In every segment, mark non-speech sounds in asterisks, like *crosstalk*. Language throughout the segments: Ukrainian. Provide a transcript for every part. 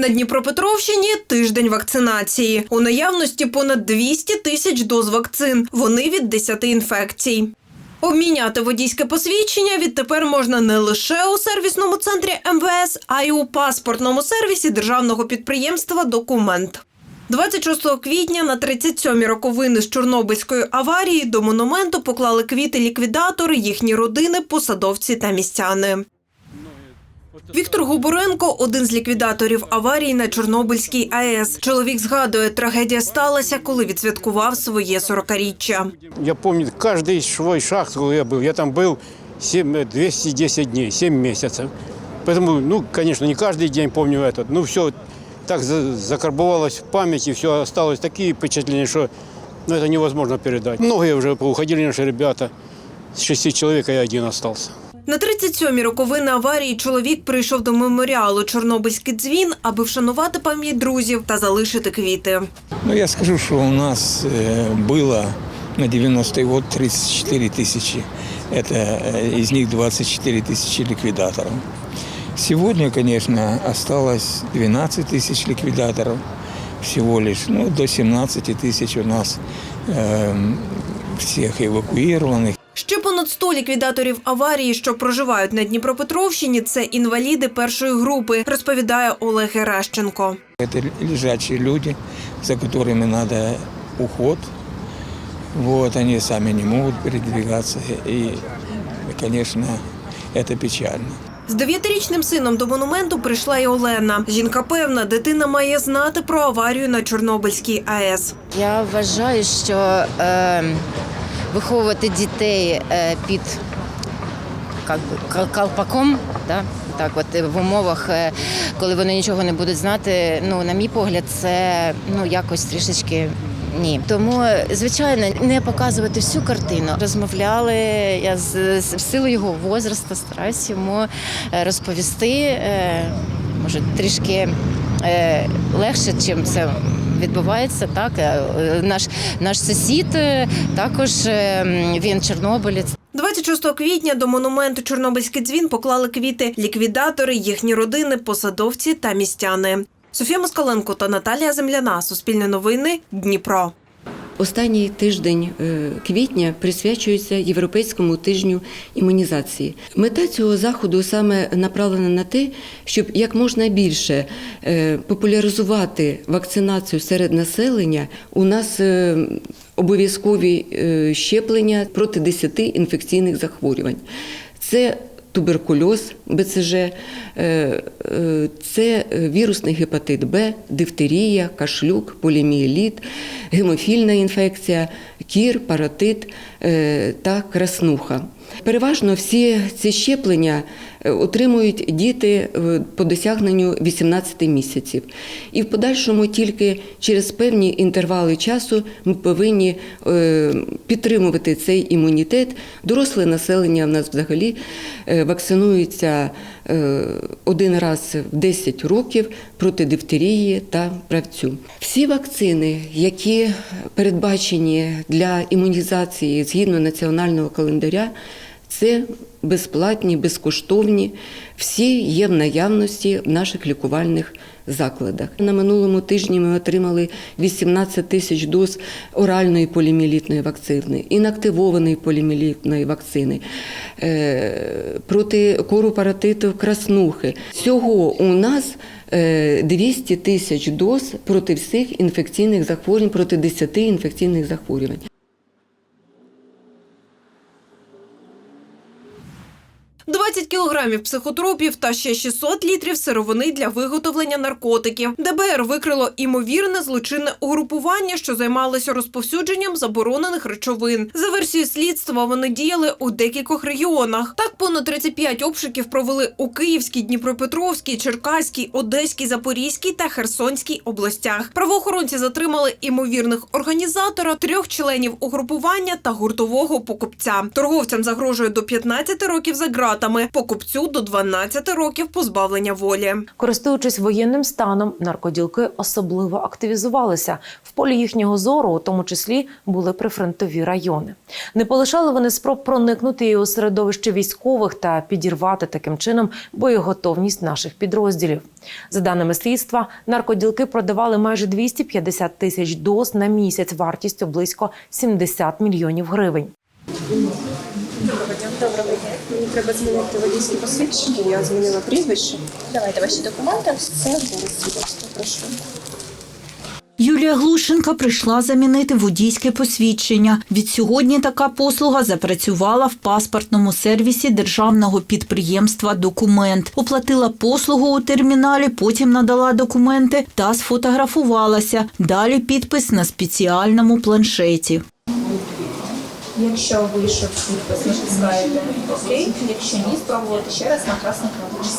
На Дніпропетровщині тиждень вакцинації. У наявності понад 200 тисяч доз вакцин. Вони від 10 інфекцій. Обміняти водійське посвідчення відтепер можна не лише у сервісному центрі МВС, а й у паспортному сервісі державного підприємства Документ. 26 квітня на 37-й роковини з Чорнобильської аварії до монументу поклали квіти ліквідатори, їхні родини, посадовці та містяни. Віктор Губоренко один з ліквідаторів аварії на Чорнобильській АЕС. Чоловік згадує, трагедія сталася, коли відсвяткував своє 40-річчя. Я помню каждый свой шаг, где я был. Я там был 7, 210 дней, 7 месяцев. Поэтому, ну, конечно, не каждый день помню этот. Ну, все так за- закарбовалось в памяти, все осталось такие впечатления, что ну, это невозможно передать. Многие уже уходили наши ребята. С шести человек я один остался. На 37-й роковини аварії чоловік прийшов до меморіалу Чорнобильський дзвін, аби вшанувати пам'ять друзів та залишити квіти. Ну, я скажу, что у нас э, было на 90-й год 34 тысячи. Это э, из них 24 тысячи ликвидаторов. Сегодня, конечно, осталось 12 тысяч ликвидаторов всего лишь. Ну, до 17 тысяч у нас э, всех эвакуированных. Ще понад 100 ліквідаторів аварії, що проживають на Дніпропетровщині, це інваліди першої групи, розповідає Олег Геращенко. Это лежачие люди, за которыми надо уход. Вот, они сами не могут передвигаться. И, конечно, это печально. З дев'ятирічним сином до монументу прийшла і Олена. Жінка певна, дитина має знати про аварію на Чорнобильській АЕС. Я вважаю, що е, виховувати дітей е, під би, калпаком, да? так от е, в умовах, е, коли вони нічого не будуть знати, ну, на мій погляд, це ну, якось трішечки. Ні, тому звичайно не показувати всю картину. Розмовляли я з, з силу його возрасту, стараюсь йому розповісти. Може трішки легше, чим це відбувається. Так Е, наш наш сусід е, також е, він чорнобилець. 26 квітня до монументу Чорнобильський дзвін поклали квіти ліквідатори, їхні родини, посадовці та містяни. Софія Москаленко та Наталія Земляна. Суспільне новини. Дніпро. Останній тиждень е, квітня присвячується Європейському тижню імунізації. Мета цього заходу саме направлена на те, щоб як можна більше е, популяризувати вакцинацію серед населення. У нас е, обов'язкові щеплення проти 10 інфекційних захворювань. Це туберкульоз, БЦЖ, е, е, це вірусний гепатит Б, дифтерія, кашлюк, поліміеліт, гемофільна інфекція, кір, паротит та краснуха. Переважно всі ці щеплення е, отримують діти е, по досягненню 18 місяців. І в подальшому тільки через певні інтервали часу ми повинні е, підтримувати цей імунітет. Доросле населення в нас взагалі е, вакцинується е, один раз в 10 років проти дифтерії та правцю. Всі вакцини, які передбачені для імунізації згідно національного календаря, це безплатні, безкоштовні, всі є в наявності в наших лікувальних закладах. На минулому тижні ми отримали 18 тисяч доз оральної полімілітної вакцини, інактивованої полімілітної вакцини, е, проти кору паротиту краснухи. Всього у нас е, 200 тисяч доз проти всіх інфекційних захворювань, проти 10 інфекційних захворювань. Кілограмів психотропів та ще 600 літрів сировини для виготовлення наркотиків. ДБР викрило імовірне злочинне угрупування, що займалося розповсюдженням заборонених речовин. За версією слідства вони діяли у декількох регіонах. Так понад 35 обшуків провели у Київській, Дніпропетровській, Черкаській, Одеській, Запорізькій та Херсонській областях. Правоохоронці затримали імовірних організатора, трьох членів угрупування та гуртового покупця. Торговцям загрожує до 15 років за ґратами. Покупцю до 12 років позбавлення волі. Користуючись воєнним станом, наркоділки особливо активізувалися. В полі їхнього зору, у тому числі, були прифронтові райони. Не полишали вони спроб проникнути і у середовище військових та підірвати таким чином боєготовність наших підрозділів. За даними слідства, наркоділки продавали майже 250 тисяч доз на місяць вартістю близько 70 мільйонів гривень. Мені треба змінити водійське посвідчення. Я змінила прізвище. Давайте ваші документи. Це буде свідоцтво. Прошу. Юлія Глушенка прийшла замінити водійське посвідчення. Відсьогодні така послуга запрацювала в паспортному сервісі державного підприємства Документ. Оплатила послугу у терміналі, потім надала документи та сфотографувалася. Далі підпис на спеціальному планшеті. Якщо вийшов підпис, натискаєте ОК. Якщо ні, спробувати ще раз на красній кнопочці.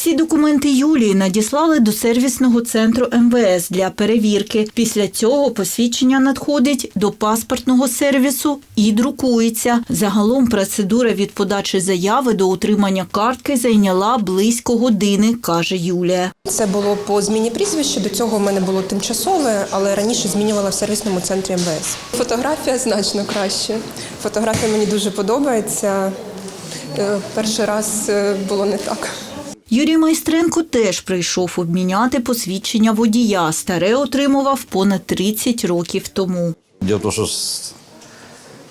Всі документи Юлії надіслали до сервісного центру МВС для перевірки. Після цього посвідчення надходить до паспортного сервісу і друкується. Загалом процедура від подачі заяви до отримання картки зайняла близько години, каже Юлія. Це було по зміні прізвища. До цього в мене було тимчасове, але раніше змінювала в сервісному центрі МВС. Фотографія значно краще. Фотографія мені дуже подобається. Е, Перший раз е, було не так. Юрій Майстренко теж прийшов обміняти посвідчення водія. Старе отримував понад 30 років тому. Дело в с,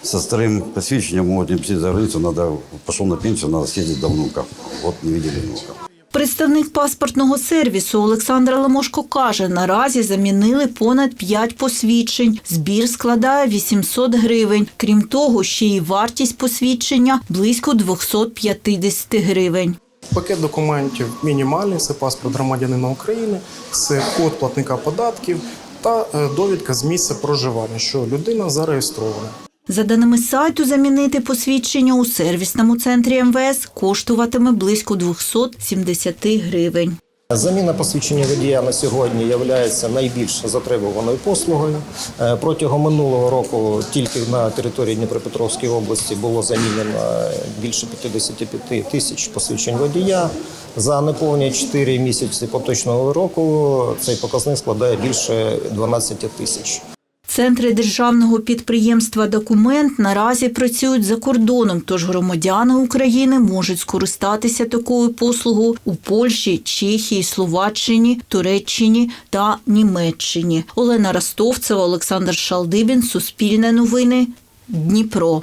со старым посвящением могут не за границу, надо, пошел на пенсию, надо съездить до внука. Вот не видели внука. Представник паспортного сервісу Олександр Ламошко каже, наразі замінили понад 5 посвідчень. Збір складає 800 гривень. Крім того, ще й вартість посвідчення близько 250 гривень. Пакет документів мінімальний це паспорт громадянина України, це код платника податків та е, довідка з місця проживання, що людина зареєстрована. За даними сайту, замінити посвідчення у сервісному центрі МВС коштуватиме близько 270 гривень. Заміна посвідчення водія на сьогодні є найбільш затребуваною послугою. Е, Протягом минулого року тільки на території Дніпропетровської області було замінено більше 55 тисяч посвідчень водія. За неповні 4 місяці поточного року цей показник складає більше 12 тисяч. Центри державного підприємства Документ наразі працюють за кордоном, тож громадяни України можуть скористатися такою послугою у Польщі, Чехії, Словаччині, Туреччині та Німеччині. Олена Ростовцева, Олександр Шалдибін, Суспільне новини, Дніпро.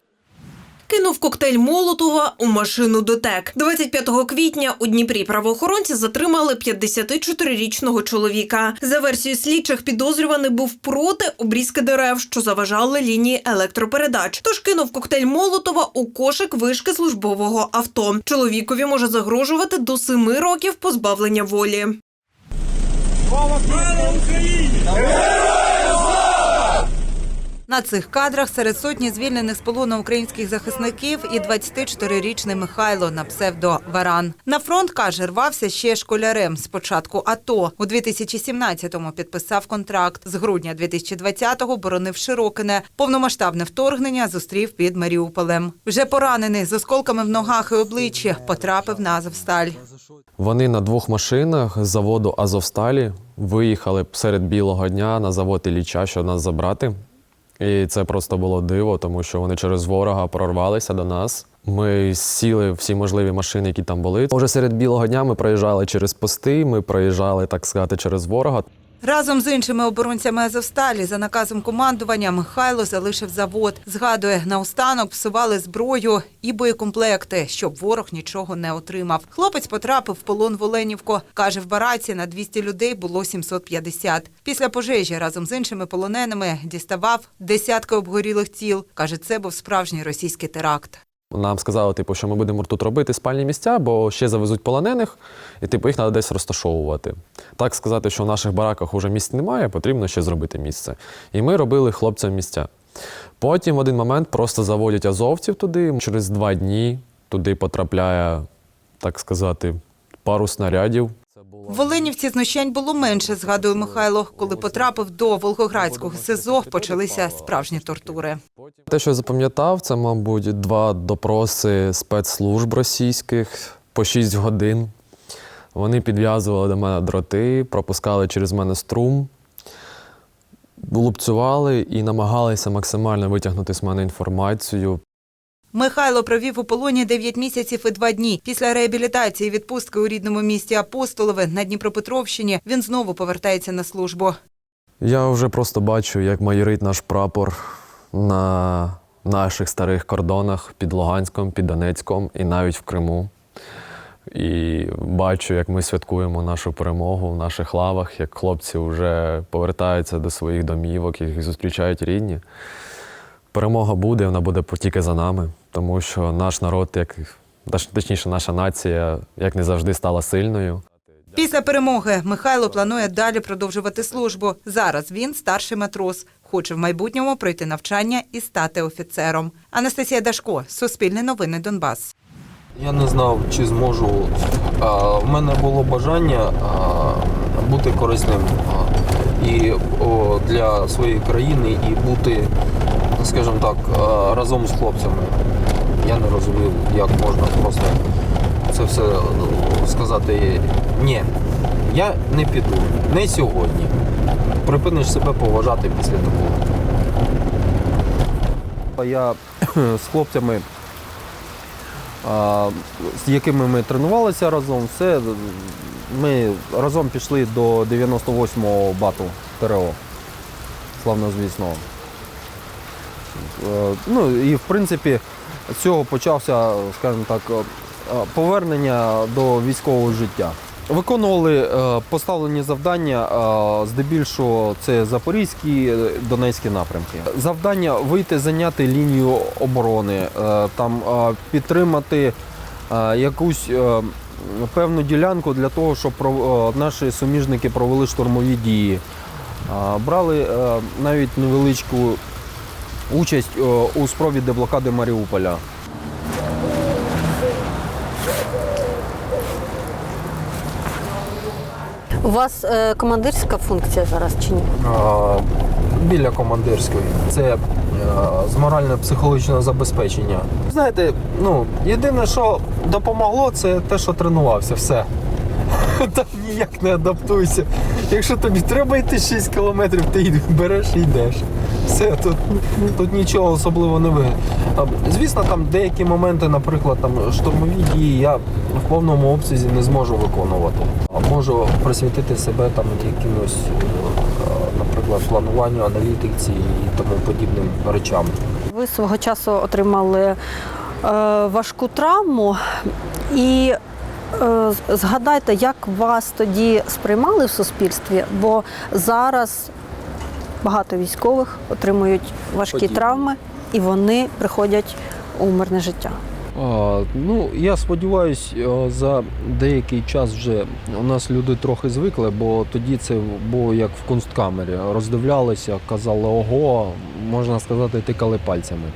Кинув коктейль Молотова у машину ДТЕК. 25 квітня у Дніпрі правоохоронці затримали 54-річного чоловіка. За версією слідчих, підозрюваний був проти обрізки дерев, що заважали лінії електропередач. Тож кинув коктейль Молотова у кошик вишки службового авто. Чоловікові може загрожувати до 7 років позбавлення волі. На цих кадрах серед сотні звільнених з полону українських захисників і 24-річний Михайло на псевдо Варан. На фронт каже, рвався ще школярем. з початку АТО у 2017-му підписав контракт. З грудня 2020-го боронив Широкине. Повномасштабне вторгнення зустрів під Маріуполем. Вже поранений з осколками в ногах і обличчі потрапив на Азовсталь. Вони на двох машинах з заводу Азовсталі виїхали серед білого дня на завод Ілліча, щоб нас забрати. І це просто було диво, тому що вони через ворога прорвалися до нас. Ми сіли всі можливі машини, які там були. Уже серед білого дня ми проїжджали через пости, ми проїжджали, так сказати, через ворога. Разом з іншими оборонцями Азовсталі за наказом командування Михайло залишив завод. Згадує, наостанок псували зброю і боєкомплекти, щоб ворог нічого не отримав. Хлопець потрапив в полон в Оленівку. Каже, в бараці на 200 людей було 750. Після пожежі разом з іншими полоненими діставав десятки обгорілих тіл. Каже, це був справжній російський теракт. Нам сказали, типу, що ми будемо тут робити спальні місця, бо ще завезуть полонених, і типу їх треба десь розташовувати. Так сказати, що в наших бараках вже місць немає, потрібно ще зробити місце. І ми робили хлопцям місця. Потім в один момент просто заводять азовців туди. Через два дні туди потрапляє, так сказати, пару снарядів. В Оленівці знущань було менше, згадує Михайло. Коли потрапив до Волгоградського СИЗО, почалися справжні тортури. Те, що я запам'ятав, це, мабуть, два допроси спецслужб російських по 6 годин. Вони підв'язували до мене дроти, пропускали через мене струм, лупцювали і намагалися максимально витягнути з мене інформацію. Михайло провів у полоні 9 місяців і 2 дні. Після реабілітації відпустки у рідному місті Апостолове на Дніпропетровщині він знову повертається на службу. Я вже просто бачу, як майорить наш прапор на наших старих кордонах під Луганськом, під Донецьком і навіть в Криму. І бачу, як ми святкуємо нашу перемогу в наших лавах, як хлопці вже повертаються до своїх домівок, їх зустрічають рідні. Перемога буде, вона буде тільки за нами, тому що наш народ, як точ- точніше, наша нація, як не завжди, стала сильною. Після перемоги Михайло планує далі продовжувати службу. Зараз він старший матрос. Хоче в майбутньому пройти навчання і стати офіцером. Анастасія Дашко, Суспільне новини Донбас. Я не знав, чи зможу. А, в мене було бажання а, бути корисним а, і о, для своєї країни і бути, скажімо так, а, разом з хлопцями. Я не розумів, як можна просто це все ну, сказати. Ні, я не піду, не сьогодні. Припиниш себе поважати після такого. Я з хлопцями з якими ми тренувалися разом, все, ми разом пішли до 98-го бату ТРО. Славнозвісного. Е, Ну і в принципі цього почався, скажімо так, е, повернення до військового життя. Виконували е, поставлені завдання, е, здебільшого це Запорізькі, е, Донецькі напрямки. Завдання вийти, зайняти лінію оборони, е, там е, підтримати е, якусь е, певну ділянку для того, щоб е, наші суміжники провели штурмові дії. Е, Брали е, навіть невеличку участь е, у спробі деблокади Маріуполя. У вас е, командирська функція зараз чи ні? А, біля командирської. Це е, з морально-психологічного забезпечення. Знаєте, ну, єдине, що допомогло, це те, що тренувався. Все. *laughs* Там ніяк не адаптуйся. Якщо тобі треба йти 6 кілометрів, ти береш і йдеш. Все, тут, тут нічого особливо не ви. Звісно, там деякі моменти, наприклад, там штурмові дії я в повному обсязі не зможу виконувати. Можу присвятити себе там якимось, е, наприклад, плануванню, аналітиці і тому подібним речам. Ви свого часу отримали е, важку травму і е, згадайте, як вас тоді сприймали в суспільстві, бо зараз багато військових отримують важкі Подібне. травми і вони приходять у мирне життя. А, ну, я сподіваюся, за деякий час вже у нас люди трохи звикли, бо тоді це було як в кунсткамері. Роздивлялися, казали ого, можна сказати, тикали пальцями.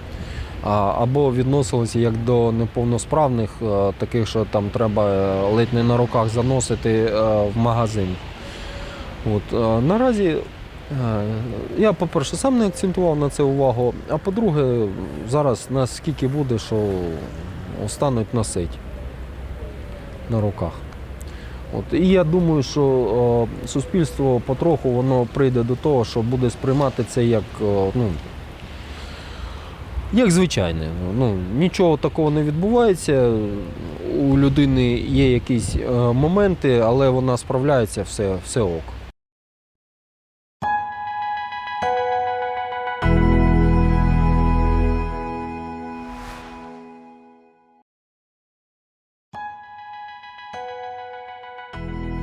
А, або відносилися як до неповносправних, е, таких, що там треба е, ледь не на руках заносити е, в магазин. От, е, наразі е, я, по-перше, сам не акцентував на це увагу, а по-друге, зараз нас скільки буде, що стануть носити на руках. От. І я думаю, що е, суспільство потроху воно прийде до того, що буде сприймати це як, е, ну, як звичайне. Ну, нічого такого не відбувається. У людини є якісь е, моменти, але вона справляється, все, все ок.